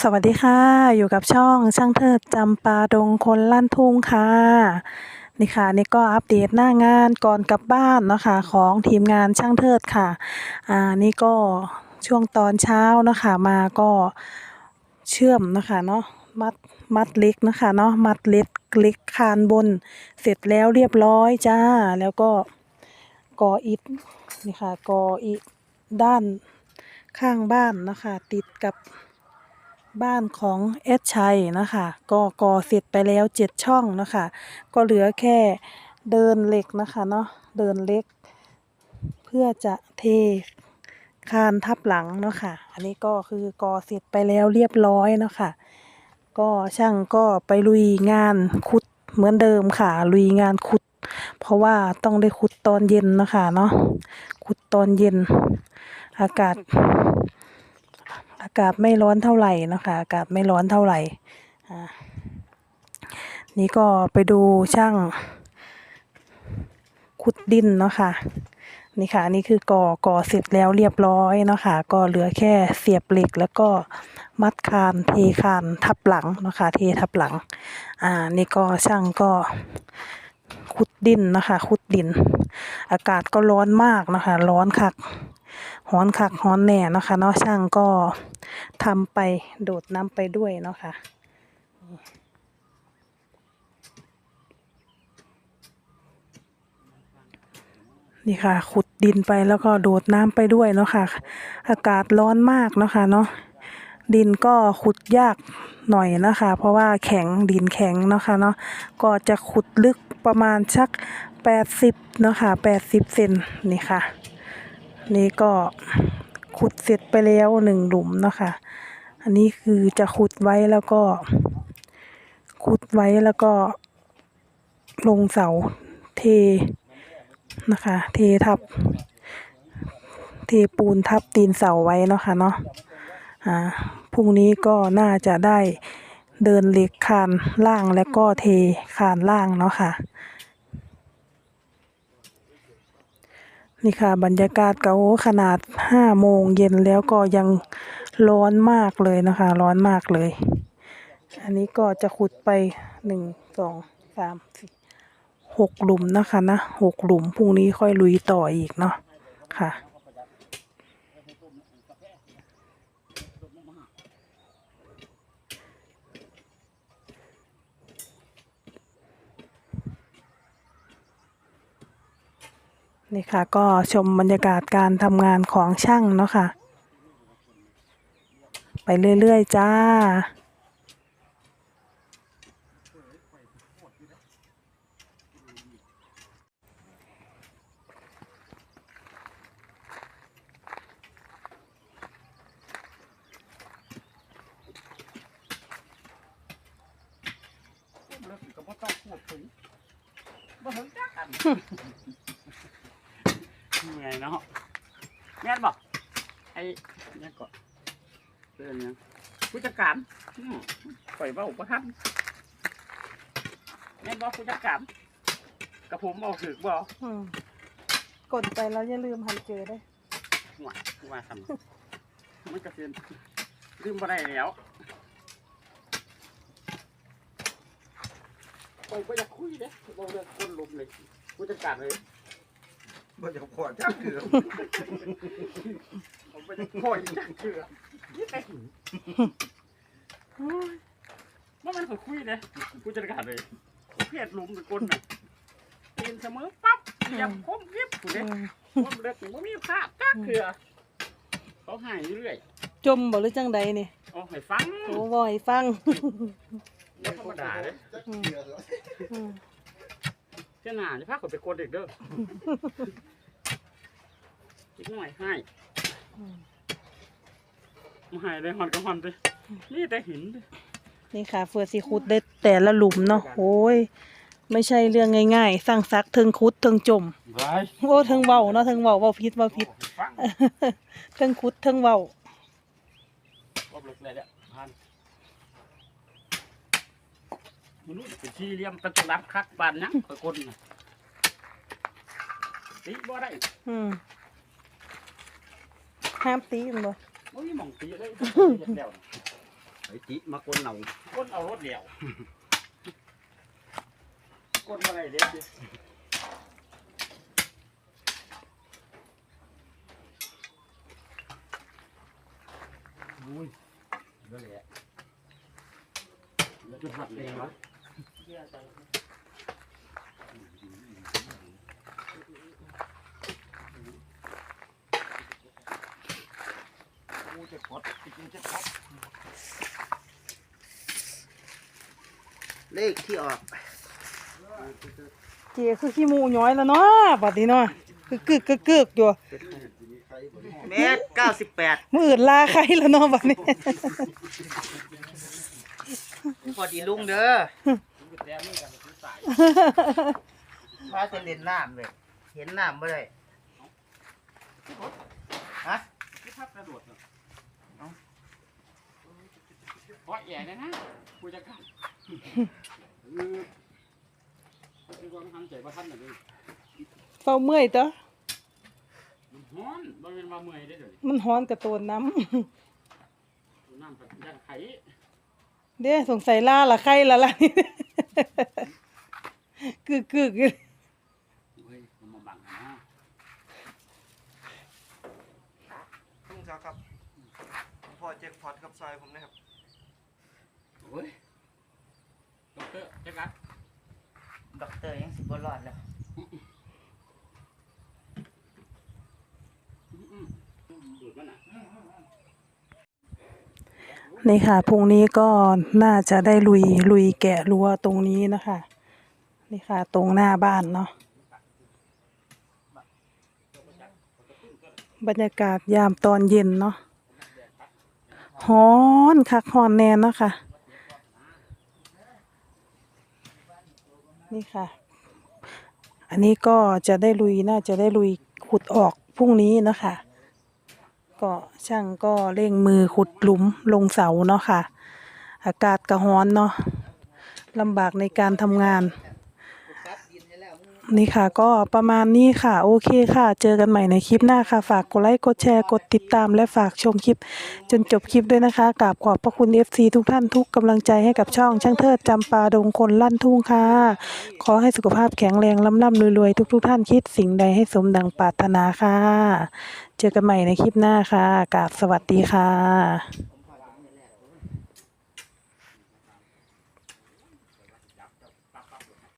สวัสดีค่ะ อยู่กับช่องช่างเทิดจำปาดงคนลั่นทุ่งค่ะ นี่ค่ะ นี่ก็อัปเดตหน้างานก่อนกลับบ้านเนาะคะของทีมงานช่างเทิดค่ะ อ่านี่ก็ช่วงตอนเช้านะคะมาก็เชื่อมนะคะเนาะมัดมัดเล็กนะคะเนาะมัดเล็กเล็กคานบน เสร็จแล้วเรียบร้อยจ้า แล้วก็ก่ออิฐนี่ค่ะก่ออิฐด้านข้างบ้านนะคะ ติดกับ บ้านของเอสชัยนะคะก็ก่อเสร็จไปแล้วเจ็ดช่องนะคะ ก็เหลือแค่เดินเหล็กนะคะเนาะเดินเหล็ก เพื่อจะเทคานทับหลังเนาะค่ะ อันนี้ก็คือก่อเสร็จไปแล้วเรียบร้อยเนาะค่ะ ก็ช่างก็ไปลุยงานขุดเหมือนเดิมค่ะ ลุยงานขุด เพราะว่าต้องได้ขุดตอนเย็นนะคะเนาะขุดตอนเย็น อากาศ อากาศไม่ร้อนเท่าไหร่นะคะ อากาศไม่ร้อนเท่าไหร่นี่ก็ไปดูช่างขุดดินเนาะค่ะนี่ค่ะนี่คือก่อก่อเสร็จแล้วเรียบร้อยเนาะค่ะก็เหลือแค่เสียบเหล็กแล้วก็มัดคานเทคานทับหลังเนาะค่ะเททับหลังอ่านี่ก็ช่างก็ขุดดินนะคะขุดดิน อากาศก็ร้อนมากนะคะ ร้อนคักฮ้อนคักฮ้อนแน่นะคะเนาะช่างก็ ทำไปโดดน้ำไปด้วยเนาะค่ะนี่ค่ะ ขุดดินไปแล้วก็โดดน้ำไปด้วยเนาะค่ะ อากาศร้อนมากเนาะค่ะเนาะดินก็ขุดยากหน่อยนะคะ เพราะว่าแข็งดินแข็งเนาะค่ะเนาะก็จะขุดลึกประมาณสักแปดสิบเนาะค่ะแปดสิบเซนนี่ค่ะ นี่ก็ ขุดเสร็จไปแล้วหนึ่งหลุมเนาะคะ อันนี้คือจะขุดไว้แล้วก็ ขุดไว้แล้วก็ลงเสาเทนะคะ เททับ เทปูนทับตีนเสาไว้เนาะค่ะเนาะอ่าพรุ่งนี้ก็น่าจะได้เดินเหล็กคานล่างแล้วก็เทคานล่างเนาะค่ะ นี่ค่ะ บรรยากาศเก่าขนาดห้าโมงเย็นแล้วก็ยังร้อนมากเลยนะคะ ร้อนมากเลย อันนี้ก็จะขุดไปหนึ่งสองสามสี่หกหลุมนะคะนะหกหลุมพรุ่งนี้ค่อยลุยต่ออีกเนาะค่ะ นี่ค่ะก็ชมบรรยากาศการทำงานของช่างเนาะค่ะ ไปเรื่อย ๆ จ้า ก็บ่ต้องพูดถึงบ่ถึงจักอัน เหนื่อยเนาะแม่นบอกไอ้เนี่ยก็เรื่องยังผู้จัดการอืมปล่อยเบาประทันแม่นบอกผู้จัดการกับผมเอาถึกบ่อืมกดไปแล้วอย่าลืมหันเจอได้หัวว่าทำมันกระเซ็นลืมบ่ได้แล้วปล่อยไปอยากคุยเด้บ่เรื่องคนลมเลยผู้จัดการเลย บ่อยากขอจักเถือผมไปจะพ่อยจังเถื่อยี่แต่หิวว่ามันคุยเลยผู้จัดการเลยเพียดลุมเป็นคนน่ะตีนเสมอปั๊บเหยียบคมยิบผู้อืเด็กมคนเด็กนี่ว่ามีภาพจักเถื่อเขาหายเรื่อยจมบ่หรือจังใดนี่เอาให้ฟังโอ้บ่อยฟังไม่ธรรมดาเลย จักเถือเหรออืมเจ้าหน้าจะพาคนไปกดเด็กเด้ออีกหน่อยให้อืมมาให้เลยหอนกับหอนไปนี่แต่หินเด้อนี่ค่ะ เฟือสิขุดได้แต่ละหลุมเนาะโอ้ยไม่ใช่เรื่องง่ายๆสร้างซักเทิงคุดเทิงจมไปโอ้เทิงเว้าเนาะเทิงเว้าเว้าผิดเว้าผิดฟังเทิงคุดเทิงเว้าก็เลิกเลยเนี่ยพัน มนุษย์เป็นที่เลี้ยมเป็นตัวรับคักบานนังตะกนน่ะตีบ่ได้อืมห้ามตีมันบ่บ่มีหม่องตีเลยเฮ็ดแล้วน่ะไอ้จิมาก้นเอาก้นเอารถเหลียวก้นอะไรเด็ดดิอุ้ยก็เลยแล้วจะหัดเลยวะ กูจะพอดกูจะพอดเลขที่ออกเจคือขี้หมูย้อยแล้วเนาะบัดนี้เนาะกึกกึกกึกกึกอยู่เมตรเก้าสิบแปดมืออื่นลาใครแล้วเนาะบัดนี้ พอดีลุงเด้อ แต่นี่กันคือสายพาจะเล่นน้ำเลยเห็นน้ำบ่ได้ฮะที่พักกระโดดเนาะเพราะแย่เลยนะผู้จัดการคือคือความทำใจว่าท่านน่ะนี่เฝ้าเมื่อยเด้อมันฮ้อนบ่เป็นว่าเมื่อยได้อเดี๋ยวนี้มันฮ้อนกระโตนน้ำน้ำกับย่างไข่เด้สงสัยล่าละใครละล่ะนี่ กึกกึกอยู่เฮ้ยมันมาบังนะลุงครับครับพ่อแจ็คพอตกับซอยผมนะครับโอ้ยด็อกเตอร์จักรัดด็อกเตอร์ยังสิบรอดแล้ว อืมดูดมันน่ะ นี่ค่ะพรุ่งนี้ก็น่าจะได้ลุยลุยแกะรั้วตรงนี้นะคะ นี่ค่ะ ตรงหน้าบ้านเนาะบรรยากาศยามตอนเย็นเนาะฮ้อนคักฮ้อนแน่เนาะค่ะ นี่ค่ะ อันนี้ก็จะได้ลุยน่าจะได้ลุยขุดออกพรุ่งนี้เนาะคะ ก็ช่างก็เร่งมือขุดหลุมลงเสาเนาะค่ะ อากาศกระฮ้อนเนาะลำบากในการทำงาน นี่ค่ะ ก็ประมาณนี้ค่ะ โอเคค่ะ เจอกันใหม่ในคลิปหน้าค่ะ ฝากกดไลค์กดแชร์กดติดตาม และฝากชมคลิป จนจบคลิปด้วยนะคะกราบขอบพระคุณ FC ทุกท่านทุกกำลังใจให้กับช่องช่างเทิดจำปาดงคนลั่นทุ่งค่ะ ขอให้สุขภาพแข็งแรงล่ำล่ำรวยๆทุก ๆ ท่านคิดสิ่งใดให้สมดังปรารถนาค่ะ เจอกันใหม่ในคลิปหน้าค่ะกราบสวัสดีค่ะ